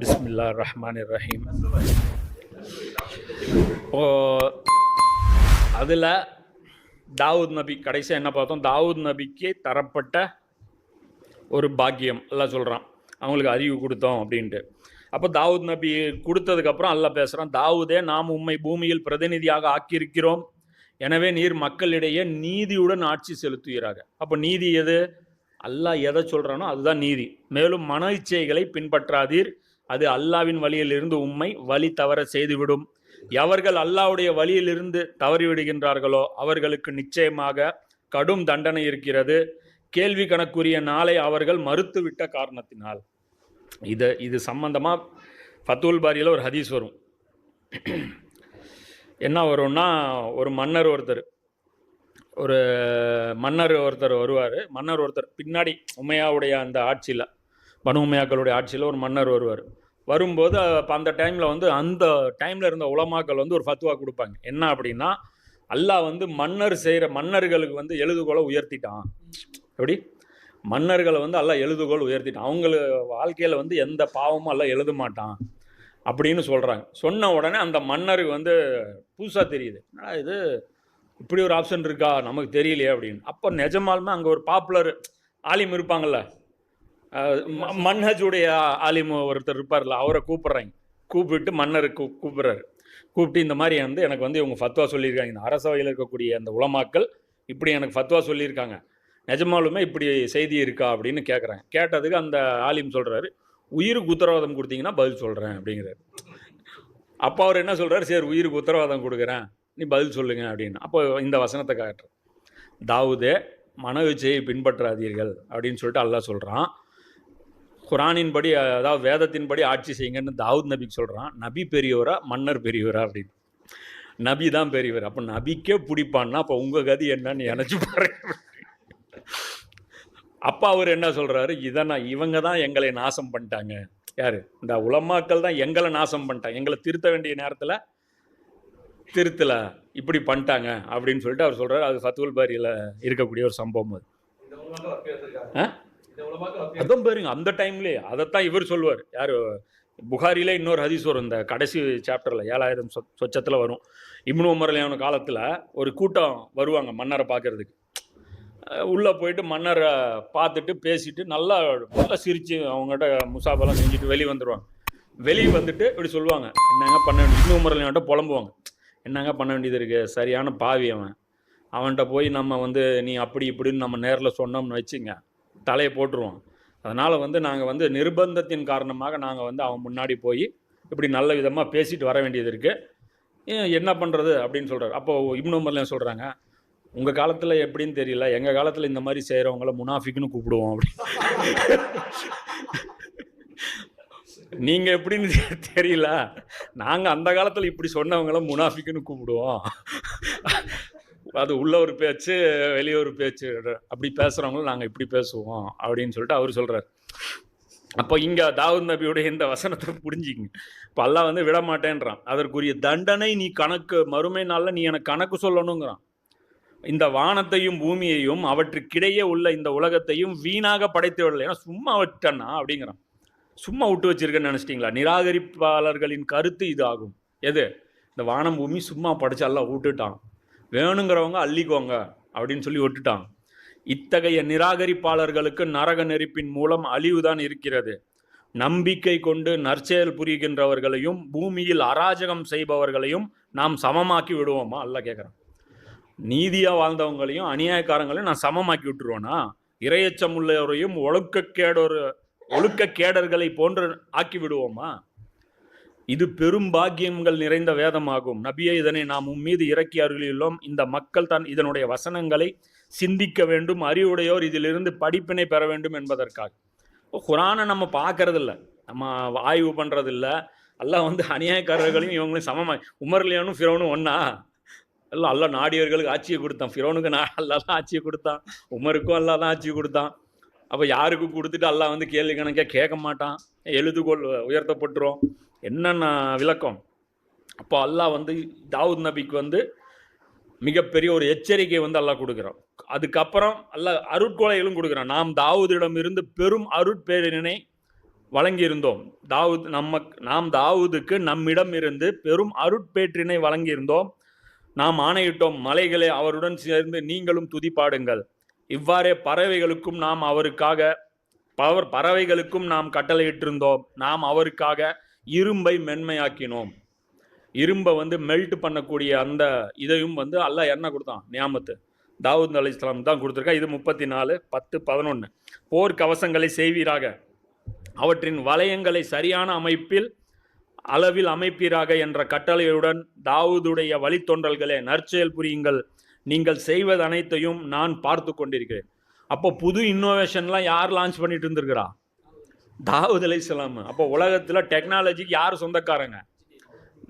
பிஸ்மில்லா ரஹ்மான் ரஹீம் ஓ அதில் தாவூத் நபி கடைசியாக என்ன பார்த்தோம்? தாவூத் நபிக்கு தரப்பட்ட ஒரு பாக்கியம் எல்லாம் சொல்கிறான் அவங்களுக்கு அறிவு கொடுத்தோம் அப்படின்ட்டு. அப்போ தாவூத் நபி கொடுத்ததுக்கப்புறம் அல்லாஹ் பேசுகிறான் தாவூதே நாம் உண்மை பூமியில் பிரதிநிதியாக ஆக்கியிருக்கிறோம். எனவே நீர் மக்களிடையே நீதியுடன் ஆட்சி செலுத்துகிறாங்க அப்போ நீதி எது? அல்லாஹ் எதை சொல்கிறானோ அதுதான் நீதி. மேலும் மன இச்சைகளை பின்பற்றாதீர். அது அல்லாவின் வழியிலிருந்து உம்மை வழி தவற செய்துவிடும். எவர்கள் அல்லாவுடைய வழியிலிருந்து தவறிவிடுகின்றார்களோ அவர்களுக்கு நிச்சயமாக கடும் தண்டனை இருக்கிறது. கேள்வி கணக்குரிய நாளை அவர்கள் மறுத்துவிட்ட காரணத்தினால். இது இது சம்பந்தமாக ஃபத்துல் பாரியில் ஒரு ஹதீஸ் வரும். என்ன வரும்னா ஒரு மன்னர் ஒருத்தர் ஒரு மன்னர் ஒருத்தர் வருவார். மன்னர் ஒருத்தர் பின்னாடி உமையாவுடைய அந்த ஆட்சியில். பனுமையாக்களுடைய ஆட்சியில் ஒரு மன்னர் வருவார். வரும்போது அந்த டைமில் வந்து அந்த டைமில் இருந்த உலமாக்கள் வந்து ஒரு ஃபத்துவா கொடுப்பாங்க. என்ன அப்படின்னா அல்லாஹ் வந்து மன்னர் செய்கிற மன்னர்களுக்கு வந்து எழுதுகோலை உயர்த்திட்டான். எப்படி? மன்னர்களை வந்து எல்லாம் எழுதுகோல் உயர்த்திட்டான். அவங்கள வாழ்க்கையில் வந்து எந்த பாவமும் எல்லாம் எழுத மாட்டான் அப்படின்னு சொல்கிறாங்க சொன்ன உடனே அந்த மன்னருக்கு வந்து புதுசாக தெரியுது. இது? இப்படி ஒரு ஆப்ஷன் இருக்கா? நமக்கு தெரியலையே அப்படின்னு. அப்போ நிஜமாலுமே அங்கே ஒரு பாப்புலர் ஆலிம் இருப்பாங்கல்ல. மன்ஹஜுடைய ஆலிம் ஒருத்தர் இருப்பார்ல அவரை கூப்பிட்றாங்க கூப்பிட்டு மன்னர் கூ கூப்பிட்றாரு. கூப்பிட்டு இந்த மாதிரி வந்து எனக்கு வந்து இவங்க ஃபத்வா சொல்லியிருக்காங்க. இந்த அரசவையில் இருக்கக்கூடிய அந்த உலமாக்கள் இப்படி எனக்கு ஃபத்வா சொல்லியிருக்காங்க. நிஜமாலுமே இப்படி செய்தி இருக்கா அப்படின்னு கேட்குறேன் கேட்டதுக்கு அந்த ஆலிம் சொல்கிறாரு உயிருக்கு உத்தரவாதம் கொடுத்தீங்கன்னா பதில் சொல்கிறேன் அப்படிங்கிறாரு. அப்போ அவர் என்ன சொல்கிறாரு சரி உயிருக்கு உத்தரவாதம் கொடுக்குறேன். நீ பதில் சொல்லுங்க அப்படின்னு. அப்போ இந்த வசனத்தை காட்டுறேன் தாவூதே மன பின்பற்றாதீர்கள் அப்படின்னு சொல்லிட்டு அல்லா சொல்கிறான் குரானின்படி அதாவது வேதத்தின்படி ஆட்சி செய்யுங்கன்னு தாவூத் நபிக்கு சொல்கிறான் நபி பெரியவரா மன்னர் பெரியவரா அப்படின்னு. நபி தான் பெரியவர். அப்போ நபிக்கே பிடிப்பான்னா அப்போ உங்கள் கதி என்னன்னு நினச்சி பாருங்க அப்பா அவர் என்ன சொல்கிறாரு இதை நான் இவங்க தான் எங்களை நாசம் பண்ணிட்டாங்க. யார்? இந்த உலமாக்கள் தான் எங்களை நாசம் பண்ணிட்டாங்க. எங்களை திருத்த வேண்டிய நேரத்தில் திருத்தல இப்படி பண்ணிட்டாங்க அப்படின்னு சொல்லிட்டு அவர் சொல்கிறாரு அது ஃபத்துல் பாரியில் இருக்கக்கூடிய ஒரு சம்பவம் அது. ஆ? அதான் பாருங்க அந்த டைம்லேயே அதைத்தான் இவர் சொல்லுவார். யார்? புகாரில இன்னொரு ஹதீஸ் வரும். இந்த கடைசி சாப்டரில் ஏழாயிரம் சொ சொச்சத்தில் வரும். இம்னு உமர்லையான காலத்தில் ஒரு கூட்டம் வருவாங்க மன்னரை பார்க்கறதுக்கு உள்ளே போயிட்டு மன்னரை பார்த்துட்டு பேசிட்டு நல்லா நல்லா சிரித்து அவங்ககிட்ட முசாபெல்லாம் செஞ்சுட்டு வெளியே வந்துடுவாங்க வெளியே வந்துட்டு இப்படி சொல்லுவாங்க. என்னங்க பண்ண வேண்டிய இப்னு உமர் புலம்புவாங்க. என்னங்க பண்ண வேண்டியது இருக்குது சரியான பாவி அவன். அவன்கிட்ட போய் நம்ம வந்து நீ அப்படி இப்படின்னு நம்ம நேரில் சொன்னோம்னு வச்சுங்க. தலையை போட்டுருவான் அதனால் வந்து நாங்கள் வந்து நிர்பந்தத்தின் காரணமாக நாங்கள் வந்து அவன் முன்னாடி போய் இப்படி நல்ல விதமாக பேசிட்டு வர வேண்டியது இருக்குது என்ன பண்ணுறது அப்படின்னு சொல்கிறார் அப்போது இப்னு உமர்லாம் சொல்கிறாங்க உங்கள் காலத்தில் எப்படின்னு தெரியல. எங்கள் காலத்தில் இந்த மாதிரி செய்கிறவங்கள முனாஃபிக்குன்னு கூப்பிடுவோம் அப்படி. நீங்கள் எப்படின்னு தெரியல. நாங்கள் அந்த காலத்தில் இப்படி சொன்னவங்கள முனாஃபிக்குன்னு கூப்பிடுவோம். அது உள்ள ஒரு பேச்சு வெளியே ஒரு பேச்சு அப்படி பேசுகிறவங்களும் நாங்கள் இப்படி பேசுவோம் அப்படின்னு சொல்லிட்டு அவர் சொல்கிறார் அப்போ இங்கே தாவூத் நபியுடைய இந்த வசனத்தை புரிஞ்சிங்க. இப்போ அல்லாஹ் வந்து விட மாட்டேன்றான். அதற்குரிய தண்டனை நீ கணக்கு மறுமை நாளில் நீ எனக்கு கணக்கு சொல்லணுங்கிறான். இந்த வானத்தையும் பூமியையும் அவற்றுக்கிடையே உள்ள இந்த உலகத்தையும் வீணாக படைத்து விடலை. ஏன்னா சும்மா விட்டனா அப்படிங்கிறான். சும்மா விட்டு வச்சிருக்கேன்னு நினச்சிட்டிங்களா? நிராகரிப்பாளர்களின் கருத்து இது ஆகும் எது? இந்த வானம் பூமி சும்மா படைச்சு எல்லாம் விட்டுட்டான். வேணுங்கிறவங்க அள்ளிக்கோங்க அப்படின்னு சொல்லி விட்டுட்டான். இத்தகைய நிராகரிப்பாளர்களுக்கு நரக நெருப்பின் மூலம் அழிவுதான் இருக்கிறது. நம்பிக்கை கொண்டு நற்செயல் புரிகின்றவர்களையும் பூமியில் அராஜகம் செய்பவர்களையும் நாம் சமமாக்கி விடுவோமா? அல்ல கேட்குறான் நீதியாக வாழ்ந்தவங்களையும் அநியாயக்காரங்களையும் நான் சமமாக்கி விட்டுருவேனா? இரையச்சம் உள்ளவரையும் ஒழுக்கக்கேடொரு ஒழுக்கக்கேடர்களை போன்று ஆக்கி விடுவோமா? இது பெரும் பாக்கியங்கள் நிறைந்த வேதமாகும். நபியை இதனை நாம் உம் மீது இறக்கி அருளியுள்ளோம். இந்த மக்கள் தான் இதனுடைய வசனங்களை சிந்திக்க வேண்டும். அறிவுடையோர் இதிலிருந்து படிப்பினை பெற வேண்டும் என்பதற்காக. குரானை நம்ம பார்க்கறதில்ல. நம்ம ஆய்வு பண்ணுறதில்ல எல்லாம் வந்து அநியாயக்காரர்களையும் இவங்களையும் சமமாக உமர்லியானும் ஃபிரோனும் ஒன்றா எல்லாம் அல்ல நாடியர்களுக்கு ஆட்சியை கொடுத்தான். ஃபிரோனுக்கு நான் அல்லா தான் ஆட்சியை கொடுத்தான். உமருக்கும் அல்லா தான் ஆட்சியை கொடுத்தான். அப்போ யாருக்கு கொடுத்துட்டு அல்லாஹ் வந்து கேள்வி கணக்கே கேட்க மாட்டான்? எழுதுகோள் உயர்த்தப்பட்டுரும். என்னென்ன விளக்கம்? அப்போ அல்லாஹ் வந்து தாவூத் நபிக்கு வந்து மிகப்பெரிய ஒரு எச்சரிக்கை வந்து அல்லாஹ் கொடுக்குறான். அதுக்கப்புறம் அல்லாஹ் அருட்கொலைகளும் கொடுக்குறான். நாம் தாவூதிடம் இருந்து பெரும் அருட்பேரினை வழங்கியிருந்தோம். தாவூத் நம்ம நாம் தாவூதுக்கு நம்மிடம் இருந்து பெரும் அருட்பேற்றினை வழங்கியிருந்தோம். நாம் ஆணையிட்டோம் மலைகளை அவருடன் சேர்ந்து நீங்களும் துதிப்பாடுங்கள். இவ்வாறே பறவைகளுக்கும் நாம் அவருக்காக பவர் பறவைகளுக்கும் நாம் கட்டளையிட்டிருந்தோம். நாம் அவருக்காக இரும்பை மென்மையாக்கினோம். இரும்பை வந்து மெல்ட் பண்ணக்கூடிய அந்த இதையும் வந்து அல்லாஹ் என்ன கொடுத்தான்? நியாமத்து. தாவூத் அலி இஸ்லாம் தான் கொடுத்துருக்கா. இது முப்பத்தி நாலு பத்து பதினொன்று போர் கவசங்களை செய்வீராக. அவற்றின் வளையங்களை சரியான அமைப்பில் அளவில் அமைப்பீராக என்ற கட்டளையுடன் தாவூதுடைய வழித்தொன்றல்களே நற்செயல் புரியுங்கள். நீங்கள் செய்வது அனைத்தையும் நான் பார்த்து கொண்டிருக்கிறேன். அப்போ புது இன்னோவேஷன்லாம் யார் லான்ச் பண்ணிட்டு இருந்திருக்கிறா? தாவூத் அலைஹிஸ்ஸலாம் அப்போ உலகத்தில் டெக்னாலஜிக்கு யார் சொந்தக்காரங்க?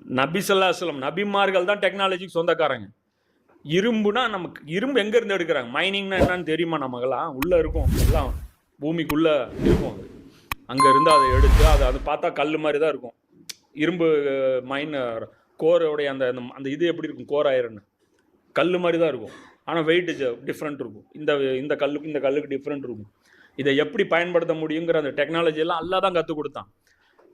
நபி ஸல்லல்லாஹு நபிமார்கள் தான் டெக்னாலஜிக்கு சொந்தக்காரங்க. இரும்புனா நமக்கு இரும்பு எங்கேருந்து எடுக்கிறாங்க? மைனிங்னா என்னன்னு தெரியுமா நமக்கெல்லாம்? உள்ளே இருக்கும். எல்லாம் பூமிக்குள்ளே இருக்கும் அது. அங்கே இருந்து அதை எடுத்து அதை அது பார்த்தா கல் மாதிரி தான் இருக்கும். இரும்பு மைன் கோரோடைய அந்த அந்த- அந்த இது எப்படி இருக்கும்? கோர் ஐரன் கல் மாதிரி தான் இருக்கும். ஆனால் வெயிட்டு டிஃப்ரெண்ட் இருக்கும். இந்த இந்த கல்லுக்கு இந்த கல்லுக்கு டிஃப்ரெண்ட் இருக்கும். இதை எப்படி பயன்படுத்த முடியுங்கிற அந்த டெக்னாலஜியெல்லாம் அல்லா தான் கற்றுக் கொடுத்தான்.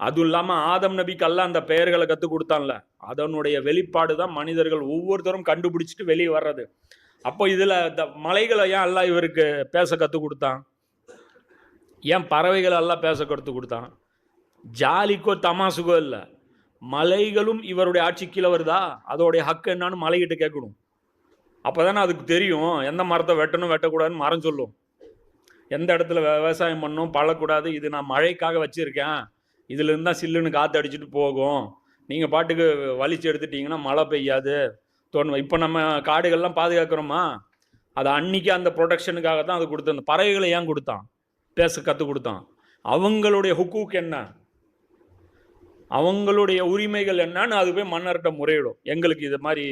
அதுவும் இல்லாமல் ஆதம் நபிக்கு அல்ல அந்த பெயர்களை கற்றுக் கொடுத்தான்ல. அதனுடைய வெளிப்பாடு தான் மனிதர்கள் ஒவ்வொருத்தரும் கண்டுபிடிச்சிட்டு வெளியே வர்றது. அப்போ இதில் இந்த மலைகளை ஏன் அல்லா இவருக்கு பேச கற்றுக் கொடுத்தான்? ஏன் பறவைகளை எல்லாம் பேச கற்றுக் கொடுத்தான்? ஜாலிக்கோ தமாசுக்கோ இல்லை. மலைகளும் இவருடைய ஆட்சி கீழே வருதா? அதோடைய ஹக்கு என்னான்னு மலைகிட்ட கேட்கணும். அப்போ தானே அதுக்கு தெரியும். எந்த மரத்தை வெட்டணும் வெட்டக்கூடாதுன்னு மரம் சொல்லும். எந்த இடத்துல விவசாயம் பண்ணும் பழக்கூடாது இது நான் மழைக்காக வச்சுருக்கேன். இதுலேருந்து தான் சில்லுன்னு காற்று அடிச்சுட்டு போகும். நீங்கள் பாட்டுக்கு வலிச்சு எடுத்துட்டீங்கன்னா மழை பெய்யாது. தோணும் இப்போ நம்ம காடுகள்லாம் பாதுகாக்கிறோமா? அது அன்னைக்கு அந்த ப்ரொடெக்ஷனுக்காக தான் அது கொடுத்த அந்த பறவைகளை ஏன் கொடுத்தான்? பேச கற்றுக் கொடுத்தான். அவங்களுடைய ஹுக்கூக் என்ன? அவங்களுடைய உரிமைகள் என்னன்னு அது போய் மன்னர்கிட்ட முறையிடும். எங்களுக்கு இது மாதிரி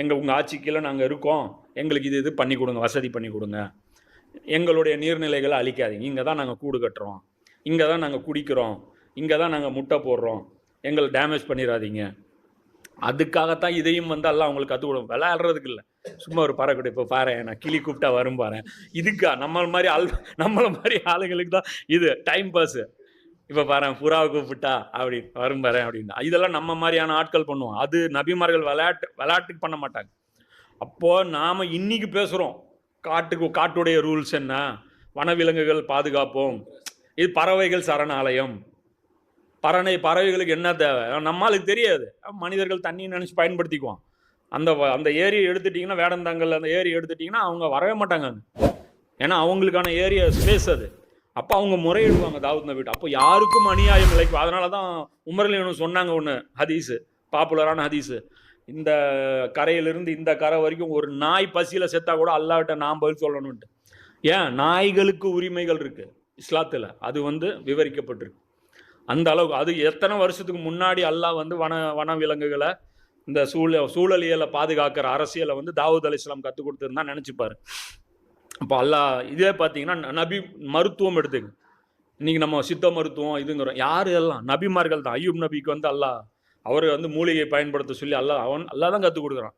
எங்கள் உங்கள் ஆட்சிக்கெல்லாம் நாங்கள் இருக்கோம். எங்களுக்கு இது இது பண்ணி கொடுங்க வசதி பண்ணி கொடுங்க. எங்களுடைய நீர்நிலைகளை அழிக்காதீங்க. இங்கே தான் நாங்கள் கூடு கட்டுறோம். இங்கே தான் நாங்கள் குடிக்கிறோம். இங்கே தான் நாங்கள் முட்டை போடுறோம். எங்களை டேமேஜ் பண்ணிடாதீங்க அதுக்காகத்தான் இதையும் வந்து எல்லாம் அவங்களுக்கு கற்றுக் கொடுக்கும். விளையாடுறதுக்கு இல்லை. சும்மா ஒரு பறவை கூட இப்போ பாரு நான் கிளி கூப்பிட்டா வரும் பாரு இதுக்கா? நம்மள மாதிரி ஆள் நம்மள மாதிரி ஆளுங்களுக்கு தான் இது டைம் பாஸு இப்போ பாரு புறாவை கூப்பிட்டா அப்படி வரும் பாரு அப்படின்னு இதெல்லாம் நம்ம மாதிரியான ஆட்கள் பண்ணுவோம். அது நபிமார்கள் விளையாட்டு விளையாட்டுக்கு பண்ண மாட்டாங்க. அப்போது நாம் இன்னைக்கு பேசுகிறோம் காட்டுக்கு காட்டுடைய ரூல்ஸ் என்ன? வனவிலங்குகள் பாதுகாப்போம். இது பறவைகள் சரணாலயம். பறனை பறவைகளுக்கு என்ன தேவை? நம்மளுக்கு தெரியாது. மனிதர்கள் தண்ணி நினச்சி பயன்படுத்திக்குவான். அந்த வ- அந்த ஏரியை எடுத்துட்டிங்கன்னா வேடந்தாங்கல் அந்த ஏரி எடுத்துட்டிங்கன்னா அவங்க வரவே மாட்டாங்க ஏன்னா அவங்களுக்கான ஏரியா ஸ்பேஸ் அது. அப்போ அவங்க முறையிடுவாங்க தாவூத் நபிட்டு அப்போ யாருக்கும் அநியாயம் இழைக்கும் அதனால தான் உமர்லியனும் சொன்னாங்க ஒன்று ஹதீஸு. பாப்புலரான ஹதீஸு. இந்த கரையிலிருந்து இந்த கரை வரைக்கும் ஒரு நாய் பசியில் செத்தா கூட அல்லாவிட்ட நான் பதில் சொல்லணுன்ட்டு ஏன்? நாய்களுக்கு உரிமைகள் இருக்கு இஸ்லாத்தில். அது வந்து விவரிக்கப்பட்டிருக்கு. அந்த அளவுக்கு அது எத்தனை வருஷத்துக்கு முன்னாடி அல்லாஹ் வந்து வன வன விலங்குகளை இந்த சூழ சூழலியலை பாதுகாக்கிற அரசியலை வந்து தாவூத் அலி இஸ்லாம் கற்றுக் கொடுத்துருந்தா நினச்சிப்பாரு. அப்போ அல்லாஹ் இதே பார்த்தீங்கன்னா நபி மருத்துவம் எடுத்துங்க இன்னைக்கு நம்ம சித்த மருத்துவம் இதுங்கிறோம். யார் எல்லாம்? நபிமார்கள் தான். ஐயூப் நபிக்கு வந்து அல்லாஹ் அவர் வந்து மூலிகை பயன்படுத்த சொல்லி அல்லா அவன் அல்லாஹ் தான் கற்றுக் கொடுக்குறான்.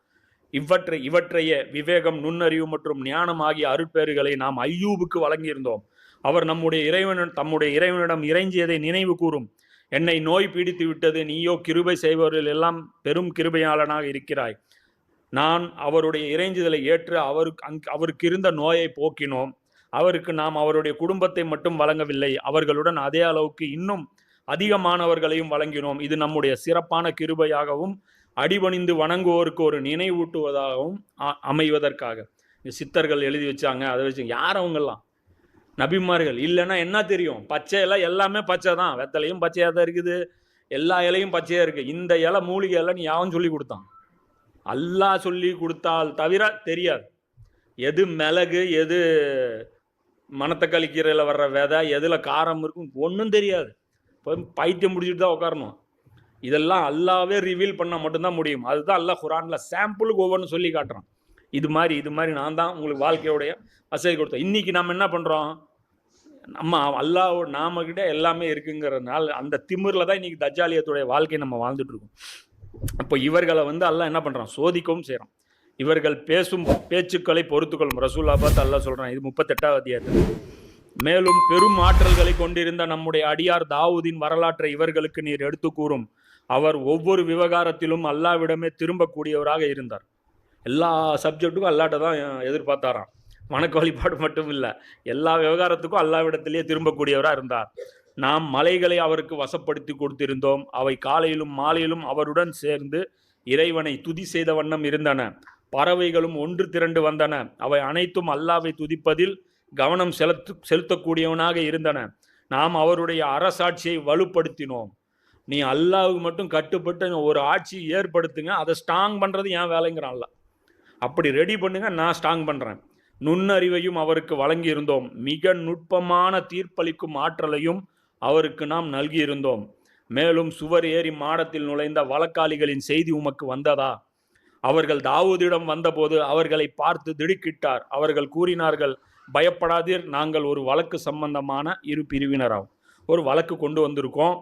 இவற்றை இவற்றையே விவேகம் நுண்ணறிவு மற்றும் ஞானம் ஆகிய அருட்பேறுகளை நாம் ஐயூபுக்கு வழங்கியிருந்தோம். அவர் நம்முடைய இறைவன் தம்முடைய இறைவனிடம் இறைஞ்சியதை நினைவு கூறும். என்னை நோய் பீடித்து விட்டது நீயோ கிருபை செய்பவர்கள் எல்லாம் பெரும் கிருபையாளனாக இருக்கிறாய். நான் அவருடைய இறைஞ்சுதலை ஏற்று அவருக்கு அங் அவருக்கு இருந்த நோயை போக்கினோம். அவருக்கு நாம் அவருடைய குடும்பத்தை மட்டும் வழங்கவில்லை. அவர்களுடன் அதே அளவுக்கு இன்னும் அதிகமானவர்களையும் வழங்கினோம். இது நம்முடைய சிறப்பான கிருபையாகவும் அடிபணிந்து வணங்குவோருக்கு ஒரு நினைவூட்டுவதாகவும் அ- அமைவதற்காக. சித்தர்கள் எழுதி வச்சாங்க. அதை வச்சு யார் அவங்கெல்லாம்? நபிமார்கள். இல்லைன்னா என்ன தெரியும்? பச்சை இலை எல்லாமே பச்சை தான். வெத்தலையும் பச்சையாக தான் இருக்குது. எல்லா இலையும் பச்சையாக இருக்குது இந்த இலை மூலிகை இலை நீ யாவும் சொல்லி கொடுத்தான்? அல்லாஹ் சொல்லி கொடுத்தால் தவிர தெரியாது. எது மிளகு எது மணத்தக்காளி கீரையில் வர்ற விதை எதில் காரம் இருக்கும் ஒன்றும் தெரியாது. பைத்தியம் முடிச்சுட்டு தான் உட்காரணும் இதெல்லாம் அல்லாவே ரிவீல் பண்ணால் மட்டும்தான் முடியும். அதுதான் அல்லா குரானில் சாம்பிளுக்கு ஒவ்வொன்றும் சொல்லி காட்டுறான். இது மாதிரி இது மாதிரி நான் தான் உங்களுக்கு வாழ்க்கையோடைய வசதி கொடுத்தேன். இன்றைக்கி நம்ம என்ன பண்ணுறோம் நம்ம அல்லாஹ் நாமக்கிட்ட எல்லாமே இருக்குங்கிறதுனால அந்த திமிரில் தான் இன்றைக்கி தஜாலியத்துடைய வாழ்க்கையை நம்ம வாழ்ந்துட்டுருக்கோம் அப்போ இவர்களை வந்து அல்லாஹ் என்ன பண்ணுறான் சோதிக்கவும் செய்கிறான் இவர்கள் பேசும் பேச்சுக்களை பொறுத்துக்கொள்ளும். ரசூல்லா பார்த்து அல்லாஹ் சொல்கிறான் இது முப்பத்தெட்டாவது அத்தியாயத்தில். மேலும் பெரும் ஆற்றல்களை கொண்டிருந்த நம்முடைய அடியார் தாவூதின் வரலாற்றை இவர்களுக்கு நீர் எடுத்து கூறும். அவர் ஒவ்வொரு விவகாரத்திலும் அல்லாவிடமே திரும்பக்கூடியவராக இருந்தார். எல்லா சப்ஜெக்ட்டுக்கும் அல்லாட்ட தான் எதிர்பார்த்தாராம். வணக்க வழிபாடு மட்டும் இல்லை எல்லா விவகாரத்துக்கும் அல்லாவிடத்திலேயே திரும்பக்கூடியவராக இருந்தார். நாம் மலைகளை அவருக்கு வசப்படுத்தி கொடுத்திருந்தோம். அவை காலையிலும் மாலையிலும் அவருடன் சேர்ந்து இறைவனை துதி செய்த வண்ணம் இருந்தன. பறவைகளும் ஒன்று திரண்டு வந்தன. அவை அனைத்தும் அல்லாவை துதிப்பதில் கவனம் செலுத்து செலுத்தக்கூடியவனாக இருந்தன. நாம் அவருடைய அரசாட்சியை வலுப்படுத்தினோம். நீ அல்லாவுக்கு மட்டும் கட்டுப்பட்டு ஒரு ஆட்சி ஏற்படுத்துங்க அதை ஸ்ட்ராங் பண்ணுறது என் வேலைங்கிறான் அல்ல அப்படி ரெடி பண்ணுங்க நான் ஸ்ட்ராங் பண்ணுறேன் நுண்ணறிவையும் அவருக்கு வழங்கியிருந்தோம். மிக நுட்பமான தீர்ப்பளிக்கும் ஆற்றலையும் அவருக்கு நாம் நல்கியிருந்தோம். மேலும் சுவர் ஏறி மாடத்தில் நுழைந்த வழக்காளிகளின் செய்தி உமக்கு வந்ததா? அவர்கள் தாவூதிடம் வந்தபோது அவர்களை பார்த்து திடுக்கிட்டார். அவர்கள் கூறினார்கள் பயப்படாதீர். நாங்கள் ஒரு வழக்கு சம்பந்தமான இரு பிரிவினராகும் ஒரு வழக்கு கொண்டு வந்திருக்கோம்.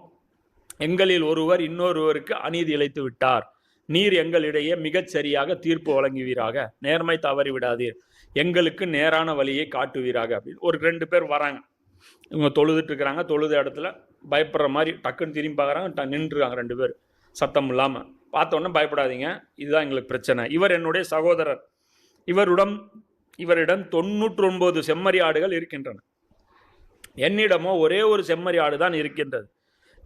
எங்களில் ஒருவர் இன்னொருவருக்கு அநீதி இழைத்து விட்டார். நீர் எங்களிடையே மிகச் சரியாக தீர்ப்பு வழங்குவீராக. நேர்மை தவறி விடாதீர். எங்களுக்கு நேரான வழியை காட்டுவீராக அப்படின்னு. ஒரு ரெண்டு பேர் வராங்க. இவங்க தொழுதுட்டு இருக்கிறாங்க. தொழுத இடத்துல பயப்படுற மாதிரி டக்குன்னு திரும்பி பார்க்குறாங்க. ட- நின்றுருக்காங்க ரெண்டு பேர். சத்தம் இல்லாமல் பார்த்தோன்னே பயப்படாதீங்க. இதுதான் எங்களுக்கு பிரச்சனை. இவர் என்னுடைய சகோதரர். இவருடன் இவரிடம் தொண்ணூற்றி ஒன்பது செம்மறி ஆடுகள் இருக்கின்றன. என்னிடமோ ஒரே ஒரு செம்மறி ஆடு தான் இருக்கின்றது.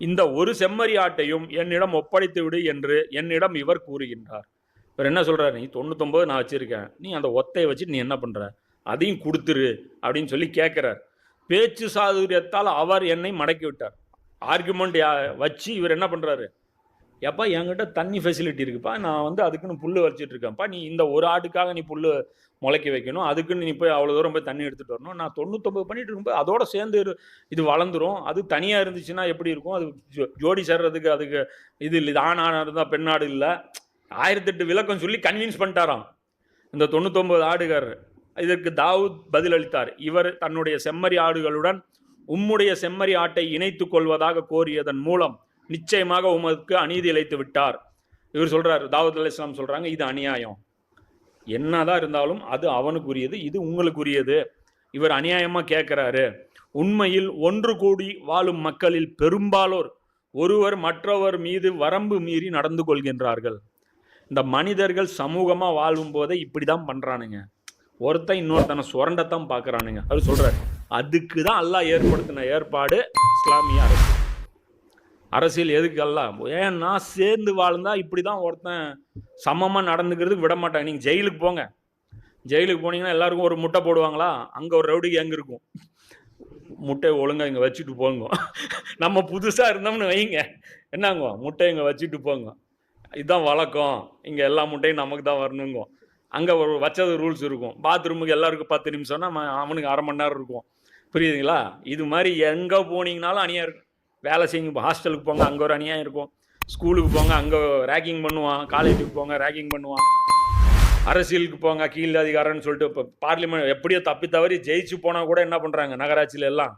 இந்த ஒரு செம்மறி ஆட்டையும் என்னிடம் ஒப்படைத்து விடு என்று என்னிடம் இவர் கூறுகின்றார். இவர் என்ன சொல்கிறார் நீ தொண்ணூத்தொம்பது நான் வச்சுருக்கேன். நீ அந்த ஒத்தையை வச்சு நீ என்ன பண்ணுற அதையும் கொடுத்துரு அப்படின்னு சொல்லி கேட்குறார் பேச்சு சாதுரியத்தால் அவர் என்னை மடக்கி விட்டார். ஆர்குமெண்ட் வச்சு இவர் என்ன பண்ணுறாரு எப்பா என்கிட்ட தண்ணி ஃபெசிலிட்டி இருக்குப்பா நான் வந்து அதுக்குன்னு புல் வச்சுட்டு இருக்கேன்ப்பா. நீ இந்த ஒரு ஆட்டுக்காக நீ புல் முளைக்க வைக்கணும். அதுக்குன்னு நீ போய் அவ்வளோ தூரம் போய் தண்ணி எடுத்துகிட்டு வரணும். நான் தொண்ணூத்தொம்பது பண்ணிட்டு இருக்கும்போது அதோட சேர்ந்து இது வளர்ந்துரும். அது தனியாக இருந்துச்சுன்னா எப்படி இருக்கும்? அது ஜோ- ஜோடி சேர்றதுக்கு அதுக்கு இது இல்லை ஆண் ஆணாக இருந்தால் பெண்ணாடு இல்லை. ஆயிரத்தெட்டு விளக்கம் சொல்லி கன்வின்ஸ் பண்ணிட்டாராம். இந்த தொண்ணூத்தொம்பது ஆடுகாரர். இதற்கு தாவூத் பதிலளித்தார். இவர் தன்னுடைய செம்மறி ஆடுகளுடன் உம்முடைய செம்மறி ஆட்டை இணைத்து கொள்வதாக கோரியதன் மூலம் நிச்சயமாக உமக்கு அநீதி இழைத்து விட்டார். இவர் சொல்கிறார் தாவூத் அலி இஸ்லாம் சொல்கிறாங்க இது அநியாயம். என்னதான் இருந்தாலும் அது அவனுக்குரியது இது உங்களுக்குரியது. இவர் அநியாயமாக கேட்குறாரு உண்மையில் ஒன்று கூடி வாழும் மக்களில் பெரும்பாலோர் ஒருவர் மற்றவர் மீது வரம்பு மீறி நடந்து கொள்கின்றார்கள். இந்த மனிதர்கள் சமூகமாக வாழும் போதே இப்படி தான் பண்ணுறானுங்க ஒருத்தன் இன்னொருத்தனை சுரண்டத்தான் பார்க்குறானுங்க அவர் சொல்கிறார் அதுக்கு தான் அல்லாஹ் ஏற்படுத்தின ஏற்பாடு இஸ்லாமிய அரசு. அரசியல் எதுக்கு அல்ல ஏன்னா சேர்ந்து வாழ்ந்தா இப்படி தான் ஒருத்தன் சமமாக நடந்துக்கிறதுக்கு விட மாட்டாங்க நீங்கள் ஜெயிலுக்கு போங்க. ஜெயிலுக்கு போனீங்கன்னா எல்லாருக்கும் ஒரு முட்டை போடுவாங்களா? அங்கே ஒரு ரவுடிக்கு எங்கே இருக்கும். முட்டையை ஒழுங்காக இங்கே வச்சுட்டு போங்க. நம்ம புதுசாக இருந்தோம்னு வைங்க. என்னங்க? முட்டை இங்கே வச்சுட்டு போங்க. இதுதான் வழக்கம். இங்கே எல்லா முட்டையும் நமக்கு தான் வரணுங்க. அங்கே ஒரு வச்சது ரூல்ஸ் இருக்கும். பாத்ரூமுக்கு எல்லாருக்கும் பத்து நிமிஷம்னா அவனுக்கு அரை மணி நேரம் இருக்கும். புரியுதுங்களா? இது மாதிரி எங்கே போனீங்கனாலும் அணியாக இருக்கும் வேலை செய்யுங்க ஹாஸ்டலுக்கு போங்க அங்கே ஒரு அநியாயம் இருக்கும். ஸ்கூலுக்கு போங்க அங்கே ரேக்கிங் பண்ணுவான். காலேஜுக்கு போங்க ரேக்கிங் பண்ணுவான். அரசியலுக்கு போங்க கீழ் அதிகாரம்னு சொல்லிட்டு இப்போ பார்லிமெண்ட் எப்படியோ தப்பி தவறி ஜெயிச்சு போனால் கூட என்ன பண்ணுறாங்க நகராட்சியில எல்லாம்.